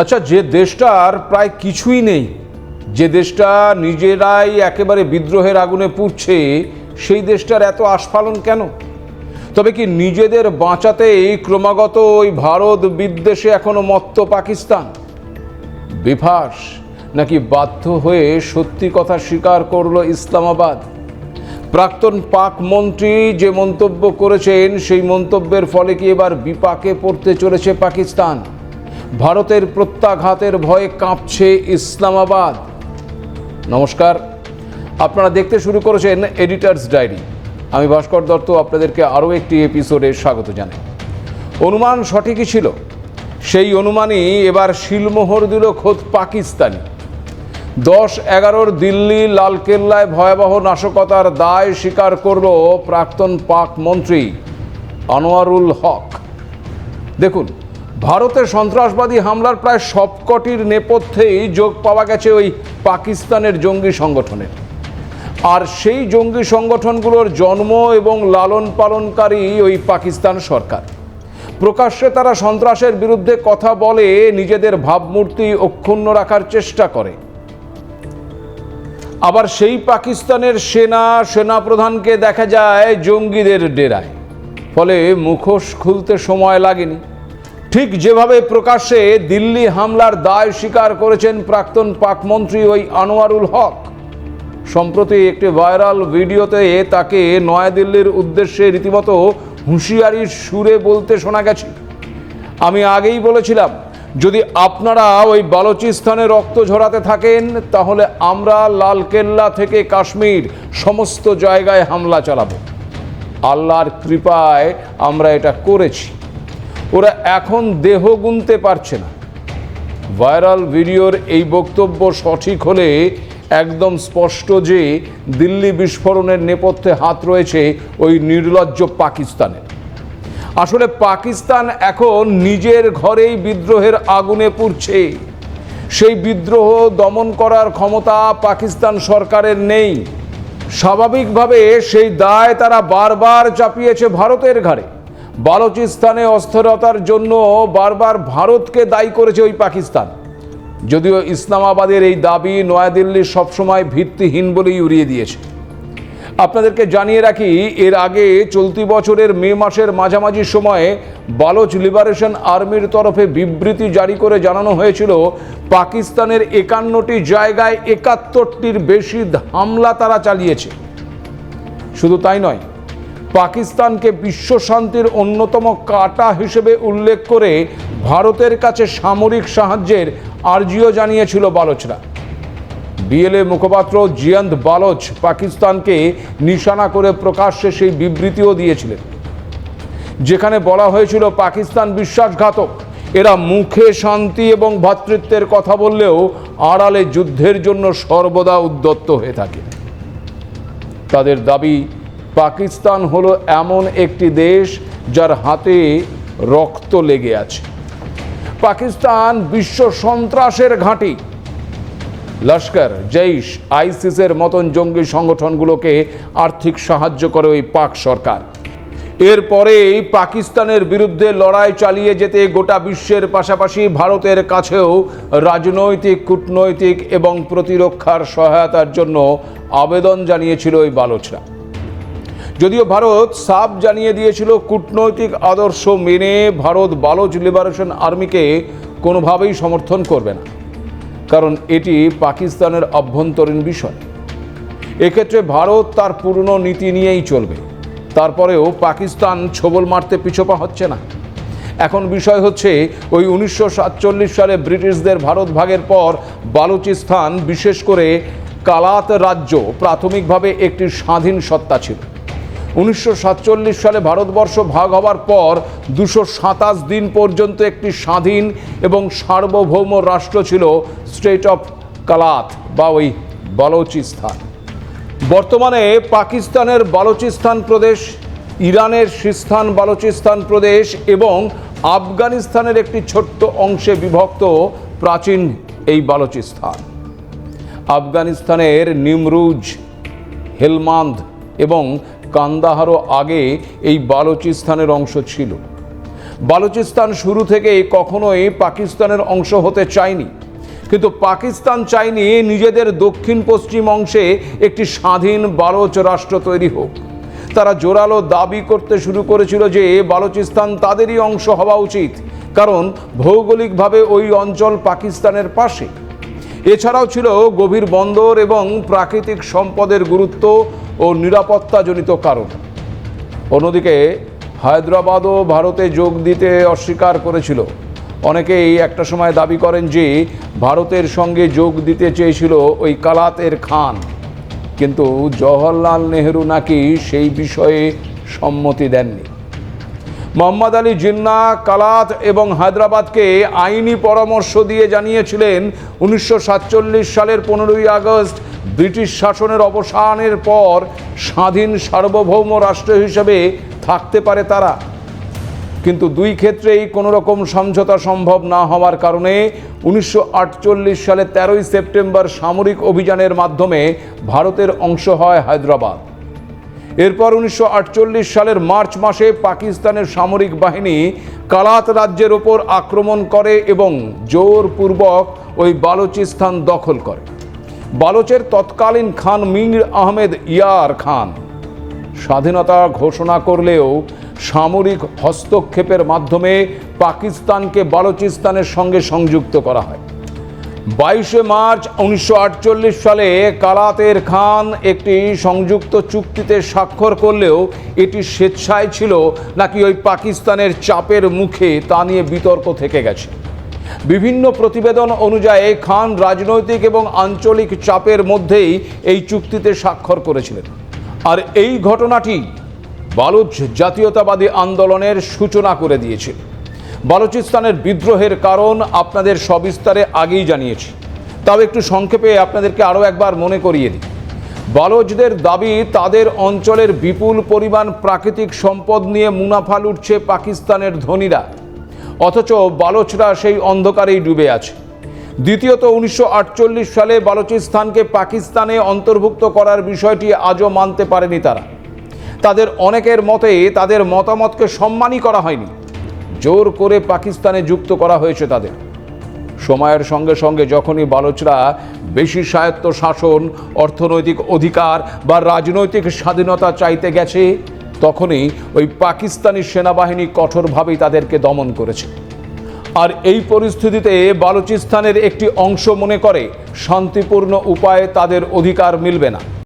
আচ্ছা যে দেশটার প্রায় কিছুই নেই, যে দেশটা নিজেরাই একেবারে বিদ্রোহের আগুনে পুড়ছে, সেই দেশটার এত আস্ফালন কেন? তবে কি নিজেদের বাঁচাতেই ক্রমাগত ওই ভারত বিদ্বেষে এখনও মত্ত পাকিস্তান? বিভাস নাকি বাধ্য হয়ে সত্যি কথা স্বীকার করল ইসলামাবাদ? প্রাক্তন পাক মন্ত্রী যে মন্তব্য করেছেন, সেই মন্তব্যের ফলে কি এবার বিপাকে পড়তে চলেছে পাকিস্তান? ভারতের প্রত্যাঘাতের ভয়ে কাঁপছে ইসলামাবাদ। নমস্কার। আপনারা দেখতে শুরু করেছেন এডিটার্স ডায়েরি আমি ভাস্কর দত্ত, আপনাদেরকে আরও একটি এপিসোডে স্বাগত জানাই। অনুমান সঠিকই ছিল। সেই অনুমানই এবার শিলমোহর দিল খোদ পাকিস্তানি। দশ এগারোর দিল্লি লালকেল্লায় ভয়াবহ নাশকতার দায় স্বীকার করল প্রাক্তন পাক মন্ত্রী আনোয়ারুল হক। দেখুন ভারতের সন্ত্রাসবাদী হামলার প্রায় সবকটির নেপথ্যেই যোগ পাওয়া গেছে ওই পাকিস্তানের জঙ্গি সংগঠনের আর সেই জঙ্গি সংগঠনগুলোর জন্ম এবং লালন পালনকারী ওই পাকিস্তান সরকার। প্রকাশ্যে তারা সন্ত্রাসের বিরুদ্ধে কথা বলে, নিজেদের ভাবমূর্তি অক্ষুণ্ণ রাখার চেষ্টা করে। আবার সেই পাকিস্তানের সেনা, সেনাপ্রধানকে দেখা যায় জঙ্গিদের ডেরায়। ফলে মুখোশ খুলতে সময় লাগেনি। ঠিক যেভাবে প্রকাশ্যে দিল্লি হামলার দায় স্বীকার করেছেন প্রাক্তন পাকমন্ত্রী ওই আনোয়ারুল হক। সম্প্রতি একটি ভাইরাল ভিডিওতে তাকে নয়াদিল্লির উদ্দেশ্যে রীতিমতো হুঁশিয়ারির সুরে বলতে শোনা গেছে। আমি আগেই বলেছিলাম, যদি আপনারা ওই বালুচিস্তানে রক্ত ঝরাতে থাকেন, তাহলে আমরা লালকেল্লা থেকে কাশ্মীর সমস্ত জায়গায় হামলা চালাবো। আল্লাহর কৃপায় আমরা এটা করেছি। ওরা এখন দেহ গুনতে পারছে না। ভাইরাল ভিডিওর এই বক্তব্য সঠিক হলে একদম স্পষ্ট যে দিল্লি বিস্ফোরণের নেপথ্যে হাত রয়েছে ওই নির্লজ্জ পাকিস্তানের। আসলে পাকিস্তান এখন নিজের ঘরেই বিদ্রোহের আগুনে পুড়ছে। সেই বিদ্রোহ দমন করার ক্ষমতা পাকিস্তান সরকারের নেই। স্বাভাবিকভাবে সেই দায় তারা বারবার চাপিয়েছে ভারতের ঘাড়ে। বালুচিস্তানে অস্থিরতার জন্য বারবার ভারতকে দায়ী করেছে ওই পাকিস্তান। যদিও ইসলামাবাদের এই দাবি নয়াদিল্লি সবসময় ভিত্তিহীন বলেই উড়িয়ে দিয়েছে। আপনাদেরকে জানিয়ে রাখি, এর আগে চলতি বছরের মে মাসের মাঝামাঝি সময়ে বালোচ লিবারেশন আর্মির তরফে বিবৃতি জারি করে জানানো হয়েছিল, পাকিস্তানের একান্নটি জায়গায় একাত্তরটির বেশি হামলা তারা চালিয়েছে। শুধু তাই নয় পাকিস্তানকে বিশ্ব শান্তির অন্যতম কাটা হিসেবে উল্লেখ করে ভারতের কাছে সামরিক সাহায্যের আর্জিও জানিয়েছিল বালোচরা। বিএলএ মুখপাত্র জিয়ন্ত বালোচ পাকিস্তানকে নিশানা করে প্রকাশ্যে সেই বিবৃতিও দিয়েছিলেন। যেখানে বলা হয়েছিল, পাকিস্তান বিশ্বাসঘাতক। এরা মুখে শান্তি এবং ভ্রাতৃত্বের কথা বললেও আড়ালে যুদ্ধের জন্য সর্বদা উদ্যত্ত হয়ে থাকে। তাদের দাবি পাকিস্তান হলো এমন একটি দেশ যার হাতে রক্ত লেগে আছে। পাকিস্তান বিশ্ব সন্ত্রাসের ঘাঁটি। লস্কর, জৈশ, আইসিসের মতন জঙ্গি সংগঠনগুলোকে আর্থিক সাহায্য করে ওই পাক সরকার। এরপরেই পাকিস্তানের বিরুদ্ধে লড়াই চালিয়ে যেতে গোটা বিশ্বের পাশাপাশি ভারতের কাছেও রাজনৈতিক, কূটনৈতিক এবং প্রতিরক্ষার সহায়তার জন্য আবেদন জানিয়েছিল ওই বালোচরা। যদিও ভারত সাফ জানিয়ে দিয়েছিল কূটনৈতিক আদর্শ মেনে ভারত বালোচ লিবারেশন আর্মিকে কোনোভাবেই সমর্থন করবে না। কারণ এটি পাকিস্তানের অভ্যন্তরীণ বিষয়। এক্ষেত্রে ভারত তার পুরনো নীতি নিয়েই চলবে। তারপরেও পাকিস্তান ছবল মারতে পিছোপা হচ্ছে না। এখন বিষয় হচ্ছে, ওই উনিশশো সাতচল্লিশ সালে ব্রিটিশদের ভারত ভাগের পর বালুচিস্তান বিশেষ করে কালাত রাজ্য প্রাথমিকভাবে একটি স্বাধীন সত্তা ছিল। উনিশশো সাতচল্লিশ সালে ভারতবর্ষ ভাগ হওয়ার পর দুশো সাতাশ দিন পর্যন্ত একটি স্বাধীন এবং সার্বভৌম রাষ্ট্র ছিল স্টেট অফ কালাত বা ওই বালোচিস্তান। বর্তমানে পাকিস্তানের বালোচিস্তান প্রদেশ, ইরানের সিস্তান বালোচিস্তান প্রদেশ এবং আফগানিস্তানের একটি ছোট্ট অংশে বিভক্ত প্রাচীন এই বালোচিস্তান। আফগানিস্তানের নিমরুজ, হেলমান্দ এবং কান্দাহারও আগে এই বালুচিস্তানের অংশ ছিল। বালুচিস্তান শুরু থেকেই কখনোই পাকিস্তানের অংশ হতে চায়নি। কিন্তু পাকিস্তান চায়নি নিজেদের দক্ষিণ পশ্চিম অংশে একটি স্বাধীন বালোচ রাষ্ট্র তৈরি হোক। তারা জোরালো দাবি করতে শুরু করেছিল যে বালুচিস্তান তাদেরই অংশ হওয়া উচিত, কারণ ভৌগোলিকভাবে ওই অঞ্চল পাকিস্তানের পাশে। এছাড়াও ছিল গভীর বন্দর এবং প্রাকৃতিক সম্পদের গুরুত্ব ও নিরাপত্তাজনিত কারণ। অন্যদিকে, হায়দ্রাবাদও ভারতে যোগ দিতে অস্বীকার করেছিল। অনেকেই একটা সময় দাবি করেন যে, ভারতের সঙ্গে যোগ দিতে চেয়েছিল ওই কালাতের খান। কিন্তু জওহরলাল নেহরু নাকি সেই বিষয়ে সম্মতি দেননি। মোহাম্মদ আলী জিন্না, কালাত এবং হায়দ্রাবাদকে আইনি পরামর্শ দিয়ে জানিয়েছিলেন, উনিশশো সাতচল্লিশ সালের পনেরোই আগস্ট ব্রিটিশ শাসনের অবসানের পর স্বাধীন সার্বভৌম রাষ্ট্র হিসেবে থাকতে পারে তারা। কিন্তু দুই ক্ষেত্রেই কোনো রকম সমঝোতা সম্ভব না হওয়ার কারণে উনিশশো আটচল্লিশ সালে তেরোই সেপ্টেম্বর সামরিক অভিযানের মাধ্যমে ভারতের অংশ হয় হায়দ্রাবাদ। এরপর উনিশশো আটচল্লিশ সালের মার্চ মাসে পাকিস্তানের সামরিক বাহিনী কালাত রাজ্যের ওপর আক্রমণ করে এবং জোরপূর্বক ওই বালুচিস্তান দখল করে। বালোচের তৎকালীন খান মির আহমেদ ইয়ার খান। স্বাধীনতা ঘোষণা করলেও সামরিক হস্তক্ষেপের মাধ্যমে পাকিস্তানকে বালুচিস্তানের সঙ্গে সংযুক্ত করা হয়। বাইশে মার্চ উনিশশো আটচল্লিশ সালে কালাতের খান একটি সংযুক্ত চুক্তিতে স্বাক্ষর করলেও এটি স্বেচ্ছায় ছিল নাকি ওই পাকিস্তানের চাপের মুখে তা নিয়ে বিতর্ক থেকে গেছে। বিভিন্ন প্রতিবেদন অনুযায়ী খান রাজনৈতিক এবং আঞ্চলিক চাপের মধ্যেই এই চুক্তিতে স্বাক্ষর করেছিলেন। আর এই ঘটনাটি বালুচ জাতীয়তাবাদী আন্দোলনের সূচনা করে দিয়েছিল বালুচিস্তানের বিদ্রোহের কারণ আপনাদের সবিস্তারে আগেই জানিয়েছি। তাও একটু সংক্ষেপে আপনাদেরকে আরও একবার মনে করিয়ে দিই। বালোচদের দাবি, তাদের অঞ্চলের বিপুল পরিমাণ প্রাকৃতিক সম্পদ নিয়ে মুনাফা লুটছে পাকিস্তানের ধনীরা। অথচ বালোচরা সেই অন্ধকারেই ডুবে আছে। দ্বিতীয়ত, উনিশশো আটচল্লিশ সালে বালুচিস্তানকে পাকিস্তানে অন্তর্ভুক্ত করার বিষয়টি আজও মানতে পারেনি তারা। তাদের অনেকের মতে তাদের মতামতকে সম্মানই করা হয়নি। জোর করে পাকিস্তানে যুক্ত করা হয়েছে তাদের। সময়ের সঙ্গে সঙ্গে যখনই বালোচরা বেশি স্বায়ত্ত শাসন, অর্থনৈতিক অধিকার বা রাজনৈতিক স্বাধীনতা চাইতে গেছে তখনই ওই পাকিস্তানি সেনাবাহিনী কঠোরভাবেই তাদেরকে দমন করেছে। আর এই পরিস্থিতিতে বালুচিস্তানের একটি অংশ মনে করে, শান্তিপূর্ণ উপায়ে তাদের অধিকার মিলবে না।